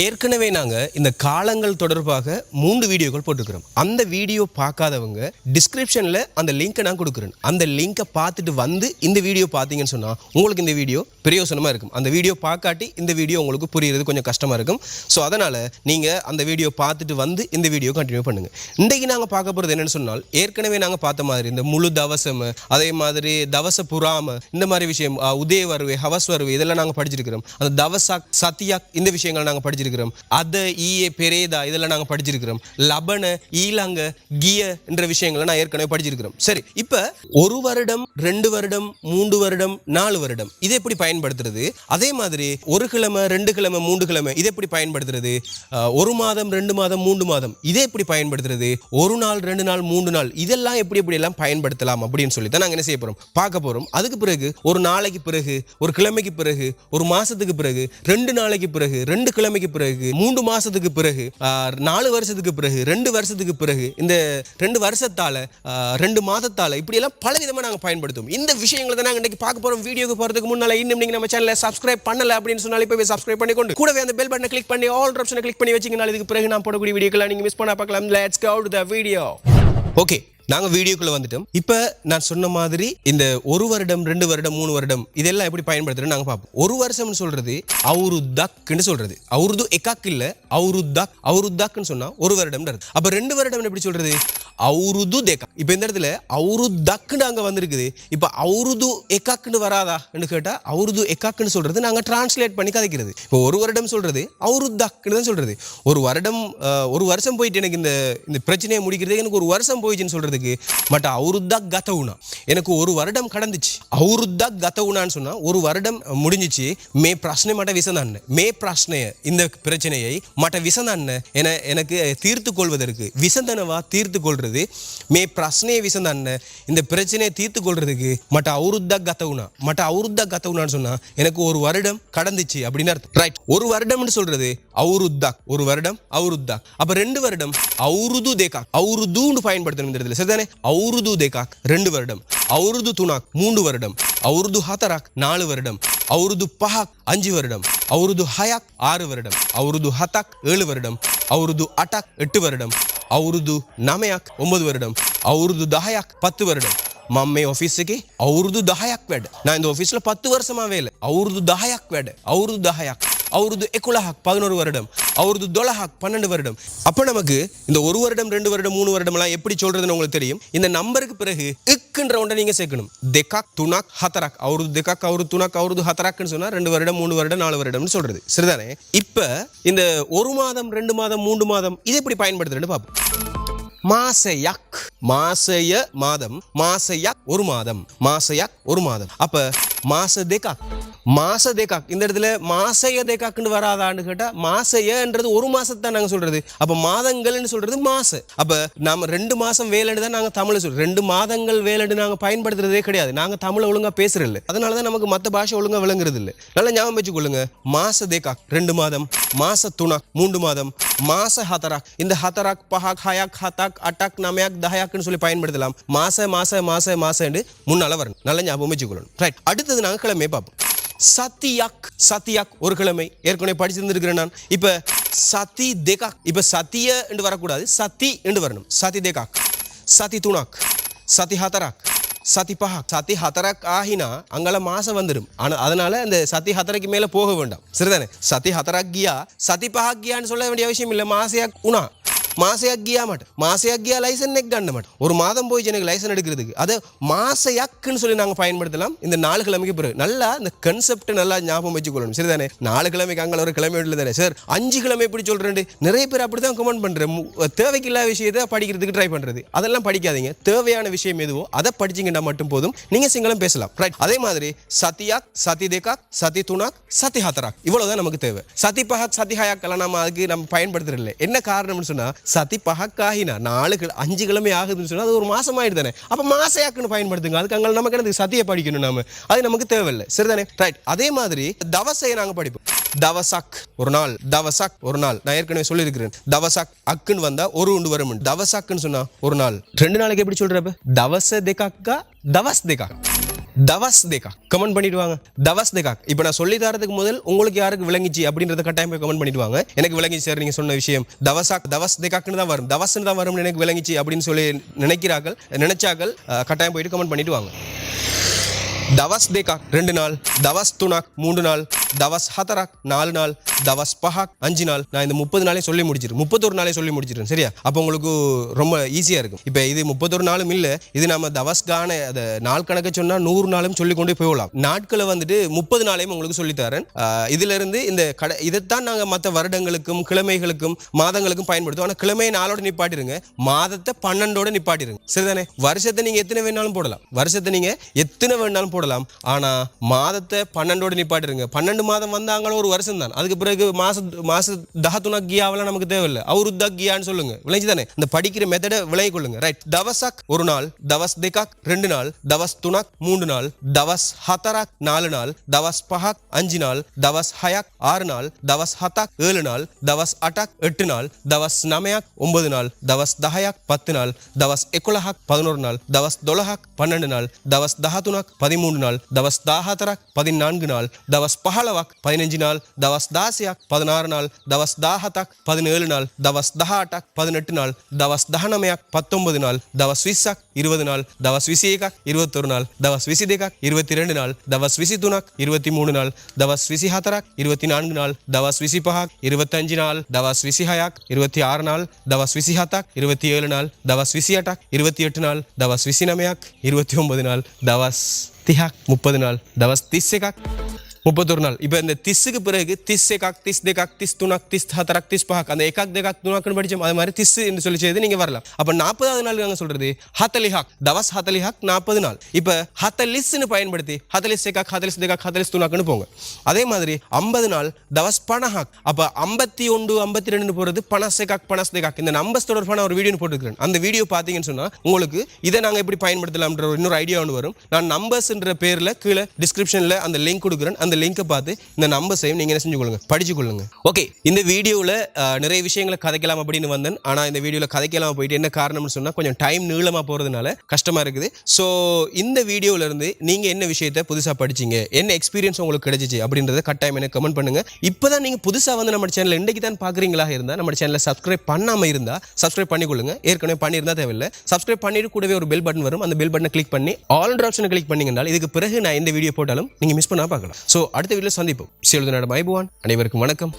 ஏற்கனவே நாங்கள் இந்த காலங்கள் தொடர்பாக மூன்று வீடியோக்கள் போட்டுக்கிறோம் அந்த வீடியோ பார்க்காதவங்க டிஸ்கிரிப்ஷனில் அந்த லிங்கை நான் கொடுக்குறேன். அந்த லிங்கை பார்த்துட்டு வந்து இந்த வீடியோ பார்த்தீங்கன்னு சொன்னால் உங்களுக்கு இந்த வீடியோ பிரயோசனமாக இருக்கும். அந்த வீடியோ பார்க்காட்டி இந்த வீடியோ உங்களுக்கு புரியுறது கொஞ்சம் கஷ்டமாக இருக்கும். ஸோ அதனால் நீங்கள் அந்த வீடியோ பார்த்துட்டு வந்து இந்த வீடியோ கண்டினியூ பண்ணுங்க. இன்றைக்கு நாங்கள் பார்க்க போகிறது என்னென்னு சொன்னால் ஏற்கனவே நாங்கள் பார்த்த மாதிரி இந்த முழு தவசம் அதே மாதிரி தவச புறாம இந்த மாதிரி விஷயம் உதய வருவே ஹவஸ் வருவே இதெல்லாம் நாங்கள் படிச்சிருக்கிறோம். அந்த தவசா சத்தியா இந்த விஷயங்கள் நாங்கள் படிச்சு படிச்சிருக்கிறோம். அத e ஈய பெரேதா இதெல்லாம் நாங்கள் படிச்சிருக்கிறோம். லபன ஈலாங்க கிய என்ற விஷயங்களை நான் ஏற்கனவே படிச்சிருக்கிறோம். சரி இப்போ ஒரு வருடம் ரெண்டு வருடம் மூன்று வருடம் நாலு வருடம் இதை எப்படி பயன்படுத்துறது? அதே மாதிரி ஒரு கிழமை ரெண்டு கிழமை மூன்று கிழமை இதை எப்படி பயன்படுத்துறது? ஒரு மாதம் ரெண்டு மாதம் மூன்று மாதம் இதை எப்படி பயன்படுத்துறது? ஒரு நாள் ரெண்டு நாள் மூன்று நாள் இதெல்லாம் எப்படி எப்படி எல்லாம் பயன்படுத்தலாம் அப்படின்னு சொல்லி தான் நாங்கள் என்ன செய்ய போகிறோம் பார்க்க போகிறோம் அதுக்கு பிறகு ஒரு நாளைக்கு பிறகு ஒரு கிழமைக்கு பிறகு ஒரு மாதத்துக்கு பிறகு ரெண்டு நாளைக்கு பிறகு ரெண்டு கிழமைக்கு பிறகு மூன்று மாசத்துக்கு பிறகு நாலு வருஷத்துக்கு பிறகு ரெண்டு வருஷத்துக்கு பிறகு இந்த ரெண்டு வருஷத்தால ரெண்டு மாதத்தால இப்படி எல்லாம் பல விதமா நாங்க பயன்படுத்துவோம். இந்த விஷயங்களை தான் நாங்க பார்க்க போறோம். வீடியோக்கு போறதுக்கு முன்னால இன்னும் நீங்க நம்ம சேனலை சப்ஸ்கிரைப் பண்ணல அப்படின்னு சொன்னாலே போய் சப்ஸ்கிரைப் பண்ணிக்கொண்டு கூடவே அந்த பெல் பட்டனை கிளிக் பண்ணி ஆல் ஆப்ஷனை கிளிக் பண்ணி வச்சிங்கனால இதுக்கு பிறகு நான் போடக்கூடிய வீடியோக்கெல்லாம் நீங்க மிஸ் பண்ண பார்க்கலாம். Let's get the video okay நாங்க வீடியோக்குள்ள வந்துட்டோம். இப்ப நான் சொன்ன மாதிரி இந்த ஒரு வருடம் ரெண்டு வருடம் மூணு வருடம் இதெல்லாம் எப்படி பயன்படுத்துறோம் நாங்க பார்ப்போம். ஒரு வருஷம்னு சொல்றது அவரு தக்குன்னு சொல்றது. அவுருது எக்காக்கு இல்ல அவரு தக் அவரு தக்குன்னு சொன்னா ஒரு வருடம் அப்ப ரெண்டு வருடம் எப்படி சொல்றது? அவுருது தேக்கா இப்ப இந்த இடத்துல அவுரு தக்குன்னு அங்க வந்திருக்குது. இப்ப அவுருது எக்காக்குன்னு வராதான்னு கேட்டா அவுருது எக்காக்குன்னு சொல்றது நாங்க டிரான்ஸ்லேட் பண்ணி கதைக்கிறது. இப்போ ஒரு வருடம் சொல்றது அவுரு தக்குன்னு தான் சொல்றது. ஒரு வருடம் ஒரு வருஷம் போயிட்டு எனக்கு இந்த இந்த பிரச்சனையை முடிக்கிறதுக்கு எனக்கு ஒரு வருஷம் போயிடுச்சுன்னு சொல்றதுக்கு பட் தக் கதவுனா. எனக்கு ஒரு வருடம் கடந்துச்சு. அவருதா கதவுனான்னு சொன்னா ஒரு வருடம் முடிஞ்சிச்சு மே பிரச்சனை மட்ட விசந்தான்னு. மே பிரச்சனைய இந்த பிரச்சனையை மட்ட விசந்தான்னு என எனக்கு தீர்த்து கொள்வதற்கு விசந்தனவா தீர்த்து கொள்றது மே பிரச்சனையை விசந்தான்னு இந்த பிரச்சனையை தீர்த்து கொள்றதுக்கு மட்ட அவருத்தா கதவுனா மட்ட அவருத்தா கத்தவுனான்னு சொன்னா எனக்கு ஒரு வருடம் கடந்துச்சு அப்படின்னு அர்த்தம். ரைட் ஒரு வருடம்னு சொல்றது அவுருத்தாக் ஒரு வருடம் அவுருத்தாக் அப்ப ரெண்டு வருடம் அவுருது தேகாக் அவுருதுன்னு பயன்படுத்தணும் இந்த இடத்துல சரிதானே? அவுருது தேகாக் ரெண்டு வருடம். அவுருது துணாக் மூன்று வருடம். அவுருது ஹாத்தராக் நாலு வருடம். அவுருது பஹாக் அஞ்சு வருடம். அவருது ஹயாக் ஆறு வருடம். அவுருது ஹதாக் ஏழு வருடம். அவருது அட்டாக் எட்டு வருடம். අවුරුදු නමයක් ඔොඹද වරඩම් අවුරුදු දහයක් පත්තු වරඩම් මං මේ ඔෆිස් එක අවුරුදු දහයක් වැඩ. නයිද ඔෆිස්ල පත්තු වර්සම වේල අවුරුදු දහයක් වැඩ. අවුරුදු දහයක්. அவரது எக்குலஹாக் பதினோரு வருடம் அவரது தொலஹாக் பன்னெண்டு வருடம். அப்போ நமக்கு இந்த ஒரு வருடம் ரெண்டு வருடம் மூணு வருடம்லாம் எப்படி சொல்கிறதுன்னு உங்களுக்கு தெரியும்? இந்த நம்பருக்கு பிறகு இக்குன்ற ஒன்றை நீங்கள் சேர்க்கணும். தெக்காக் துணாக் ஹத்தராக் அவரது தெக்காக் அவரு துணாக் அவரது ஹத்தராக்னு சொன்னால் ரெண்டு வருடம் மூணு வருடம் நாலு வருடம்னு சொல்கிறது சரிதானே? இப்போ இந்த ஒரு மாதம் ரெண்டு மாதம் மூன்று மாதம் இதை எப்படி பயன்படுத்துறேன்னு பார்ப்போம். மாசையக் மாசைய மாதம் மாசையக் ஒரு மாதம் மாசையக் ஒரு மாதம். அப்ப மாச தேக்காக் மாச தேக்காக் இந்த இடத்துல மாசைய தேக்காக்குன்னு வராதான்னு கேட்டால் மாசையன்றது ஒரு மாதத்தான் நாங்கள் சொல்றது. அப்போ மாதங்கள்னு சொல்றது மாச. அப்போ நாம ரெண்டு மாசம் வேலைன்னு தான் நாங்கள் தமிழை சொல்றோம். ரெண்டு மாதங்கள் வேலைன்னு நாங்கள் பயன்படுத்துறதே கிடையாது. நாங்கள் தமிழை ஒழுங்காக பேசுறது இல்லை அதனாலதான் நமக்கு மற்ற பாஷை ஒழுங்கா விளங்குறது இல்லை நல்லா ஞாபகம் வச்சுக்கொள்ளுங்க. மாச தேக்காக் ரெண்டு மாதம். மாச துணாக் மூன்று மாதம். மாச ஹதராக். இந்த ஹதராக் பஹாக் ஹயாக் ஹதாக் அட்டாக் நமயாக் தஹயாக்னு சொல்லி பயன்படுத்தலாம். மாச மாச மாச மாசன்னு முன்னால வரணும். நல்ல ஞாபகம் வச்சுக்கொள்ளணும். ரைட் அடுத்தது நாங்கள் கிளம்பி பார்ப்போம். சத்தியாக் சத்தியாக் ஒரு கிழமை. ஏற்கனவே படிச்சிருந்திருக்கிறேன் நான். இப்ப சதி தேகாக். இப்ப சத்திய என்று வரக்கூடாது. சத்தி என்று வரணும். சதி தேகாக். சதி துணாக். சதி ஹதராக். சதி பஹாக். சதி ஹதராக் ஆகினா அங்கால மாசம் வந்துடும் ஆனால் அதனால அந்த சதி ஹதரைக்கு மேல போக வேண்டாம். சரிதானே? சதி ஹதராக் கியா? சதி பஹாக் கியான்னு சொல்ல வேண்டிய அவசியம் இல்லை. மாசையாக் உணா. மாசையாக கியா மாட்டேன் மாசையாக கியா லைசன் நெக் கண்ட மாட்டேன் ஒரு மாதம் போய் எனக்கு லைசன் எடுக்கிறதுக்கு. அதை மாசையாக்குன்னு சொல்லி நாங்கள் பயன்படுத்தலாம். இந்த நாலு கிழமைக்கு பிறகு. நல்லா இந்த கன்செப்ட் நல்லா ஞாபகம் வச்சுக்கொள்ளணும். சரிதானே? நாலு கிழமைக்கு அங்கே ஒரு கிழமை இல்லை தானே? சார் அஞ்சு கிழமை எப்படி சொல்கிறேன் நிறைய பேர் அப்படி தான் கமெண்ட் பண்ணுறேன் தேவைக்கில்லாத விஷயத்தை படிக்கிறதுக்கு ட்ரை பண்ணுறது அதெல்லாம் படிக்காதீங்க. தேவையான விஷயம் எதுவோ அதை படிச்சீங்கன்னா மட்டும் போதும். நீங்கள் சிங்களம் பேசலாம். ரைட் அதே மாதிரி சத்தியாக் சதி தேகாக் சதி துணாக் சதி ஹாத்தராக் இவ்வளோதான் நமக்கு தேவை. சதி பஹாக் சதி ஹயாக்கெல்லாம் நம்ம அதுக்கு நம்ம பயன்படுத்துறதில்லை. என்ன காரணம்னு சொன்னால் சதி பகக்காகினா நாலு கிழ அஞ்சு கிழமை ஆகுதுன்னு சொன்னால் அது ஒரு மாதம் ஆயிடுது தானே மாசையாக்குன்னு பயன்படுத்துங்க. அதுக்கு அங்கே நமக்கு எனக்கு சதியை படிக்கணும் நாம. அது நமக்கு தேவையில்லை. சரிதானே? ரைட் அதே மாதிரி தவசையை நாங்கள் படிப்போம். தவசக். ஒரு நாள். தவசக். ஒரு நாள். நான் ஏற்கனவே சொல்லியிருக்கிறேன். தவசக். அக்குன்னு வந்தா ஒரு உண்டு வரும் தவசக்குன்னு சொன்னா ஒரு நாள். ரெண்டு நாளைக்கு எப்படி சொல்றப்ப? தவச தேகாக்கா தவஸ் தேகாக் தவஸ் தேகா. கமெண்ட் பண்ணிடுவாங்க. தவஸ் தேகா. இப்போ நான் சொல்லி தரதுக்கு முதல் உங்களுக்கு யாருக்கு விளங்கிச்சு அப்படின்றத கட்டாயம் போய் கமெண்ட் பண்ணிடுவாங்க. எனக்கு விளங்கிச்சு சார் நீங்கள் சொன்ன விஷயம். தவசா தவஸ் தேகாக்குன்னு தான் வரும். தவஸ்னு தான் வரும்னு எனக்கு விளங்கிச்சு அப்படின்னு சொல்லி நினைக்கிறார்கள் நினைச்சாக்கள் கட்டாயம் போயிட்டு கமெண்ட் பண்ணிடுவாங்க. தவஸ் தேகா ரெண்டு நாள். தவஸ் துனாக் மூன்று நாள். தவஸ் ஹதராக் நாலு நாள் தவஸ் பஹாக் அஞ்சு நாள். நான் இந்த முப்பது நாளே சொல்லி முடிச்சிடும் முப்பத்தொரு நாளே சொல்லி முடிச்சிருக்கேன் சரியா? அப்போ உங்களுக்கு ரொம்ப ஈஸியாக இருக்கும். இப்போ இது முப்பத்தொரு நாளும் இல்லை இது நம்ம தவஸ்கான அதை நாள் கணக்கு சொன்னால் நூறு நாளும் சொல்லி கொண்டு போகலாம். நாட்களை வந்துட்டு முப்பது நாளையும் உங்களுக்கு சொல்லித்தரேன் இதிலிருந்து இந்த கடை இதைத்தான் நாங்கள் மற்ற வருடங்களுக்கும் கிழமைகளுக்கும் மாதங்களுக்கும் பயன்படுத்துவோம். ஆனால் கிழமையை நாளோட நிப்பாட்டிருங்க. மாதத்தை பன்னெண்டோட நிப்பாட்டிருங்க. சரிதானே? வருஷத்தை நீங்கள் எத்தனை வேணாலும் போடலாம். வருஷத்தை நீங்கள் எத்தனை வேணாலும் போடலாம். ஆனால் மாதத்தை பன்னெண்டோட நிப்பாட்டிருங்க. பன்னெண்டு மாதம் வந்தாங்களோ ஒரு வருஷம் தான் அதுக்கு பிறகு மாசம் மாச தஹத்துனா கியாவெல்லாம் நமக்கு தேவையில்லை அவருத்தா கியான்னு சொல்லுங்க விளைஞ்சு தானே இந்த படிக்கிற மெத்தடை விளைய கொள்ளுங்க ரைட் தவசாக் ஒரு நாள் தவஸ் திகாக் ரெண்டு நாள் தவஸ் துனாக் மூன்று நாள் தவஸ் ஹத்தராக் நாலு நாள் தவஸ் பஹாக் அஞ்சு நாள் தவஸ் ஹயாக் ஆறு நாள் தவஸ் ஹத்தாக் ஏழு நாள் தவஸ் அட்டாக் எட்டு நாள் தவஸ் நமயாக் ஒன்பது நாள் தவஸ் தஹயாக் பத்து நாள் தவஸ் எக்குலஹாக் பதினோரு நாள் தவஸ் தொலஹாக் பன்னெண்டு நாள் தவஸ் தஹாத்துனாக் பதிமூன்று நாள் தவஸ் தாஹதராக் பதினான்கு நாள் தவஸ் பஹலவாக் பதினஞ்சு நாள் தவஸ் தாசியாக் பதினாறு நாள் தவஸ் தாஹதாக் பதினேழு நாள் தவஸ் தஹாட்டாக் பதினெட்டு நாள் தவஸ் தஹனமையாக் பத்தொன்பது நாள் தவஸ் விசாக் இருபது நாள் தவஸ் விசியேகாக் இருபத்தொரு நாள் தவஸ் விசிதேகாக் இருபத்தி ரெண்டு நாள் தவஸ் விசிதுனாக் இருபத்தி மூணு நாள் தவஸ் விசி ஹதராக் இருபத்தி நான்கு நாள் தவஸ் விசி பஹாக் இருபத்தஞ்சு நாள் தவஸ் விசி ஹயாக் இருபத்தி ஆறு நாள் தவஸ் விசி ஹத்தாக் இருபத்தி ஏழு நாள் தவஸ் விசி அட்டாக் இருபத்தி எட்டு நாள் தவஸ் விசி நமயாக் இருபத்தி ஒன்பது நாள் தவஸ் திஹாக் முப்பது நாள் தவஸ் திஸ்ஸெகாக் முப்பத்தொரு நாள். இப்போ இந்த திஸ்ஸுக்கு பிறகு திஸ் எக்காக் திஸ் தேகாக் திஸ் துணாக் திஸ் ஹத்தராக் திஸ் பஹாக் அந்த எகாக் தேகாக் துனாக்னு படிச்சோம். அது மாதிரி திஸ் என்று சொல்லி செய்து நீங்க வரலாம். அப்போ நாற்பதாவது நாள் நாங்கள் சொல்றது ஹத்தலிஹாக் தவஸ் ஹத்தலிஹாக் நாற்பது நாள். இப்போ ஹத்தலிஸ்ன்னு பயன்படுத்தி ஹத்தலிஸ் எகாக் ஹத்தலிஸ் தேகாக் ஹத்தலிஸ் துனாக்னு போங்க. அதே மாதிரி ஐம்பது நாள் தவஸ் பனஹாக் அப்போ ஐம்பத்தி ஒன்று ஐம்பத்தி ரெண்டு போகிறது பணஸ் எகாக் பணஸ் தேகாக் இந்த நம்பர்ஸ் தொடர்பான ஒரு வீடியோ போட்டுருக்கேன் அந்த வீடியோ பார்த்தீங்கன்னு சொன்னா உங்களுக்கு இதை நாங்கள் எப்படி பயன்படுத்தலாம்ன்ற ஒரு இன்னொரு ஐடியா ஒன்று வரும். நான் நம்பர்ஸ்ன்ற பேரில் கீழே டிஸ்கிரிப்ஷனில் அந்த லிங்க் கொடுக்குறேன். அந்த லிங்கை பார்த்து இந்த நம்பர்ஸையும் நீங்கள் என்ன செஞ்சு கொள்ளுங்க படிச்சு கொள்ளுங்க ஓகே இந்த வீடியோவில் நிறைய விஷயங்களை கதைக்கலாம் அப்படின்னு வந்தேன். ஆனால் இந்த வீடியோவில் கதைக்கலாம் போயிட்டு என்ன காரணம்னு சொன்னால் கொஞ்சம் டைம் நீளமாக போகிறதுனால கஷ்டமாக இருக்குது. ஸோ இந்த வீடியோல இருந்து நீங்கள் என்ன விஷயத்தை புதுசாக படிச்சீங்க என்ன எக்ஸ்பீரியன்ஸ் உங்களுக்கு கிடைச்சிச்சு அப்படின்றத கட்டாயம் எனக்கு கமெண்ட் பண்ணுங்க. இப்போ தான் நீங்கள் புதுசாக வந்து நம்ம சேனல் இன்றைக்கு தான் பார்க்குறீங்களா இருந்தால் நம்ம சேனலை சப்ஸ்கிரைப் பண்ணாமல் இருந்தால் சப்ஸ்கிரைப் பண்ணிக்கொள்ளுங்க. ஏற்கனவே பண்ணியிருந்தால் தேவையில்லை. சப்ஸ்கிரைப் பண்ணிட்டு கூடவே ஒரு பெல் பட்டன் வரும். அந்த பெல் பட்டனை கிளிக் பண்ணி ஆல் ஆப்ஷனை கிளிக் பண்ணிங்கனால இதுக்கு பிறகு நான் எந்த வீடியோ போட்டாலும் நீங்கள் மிஸ் பண்ணால் பார்க்கலாம். ஸோ அடுத்த வீடியோவில் சந்திப்போம். சேலுது நட மைபுவான் அனைவருக்கும் வணக்கம்.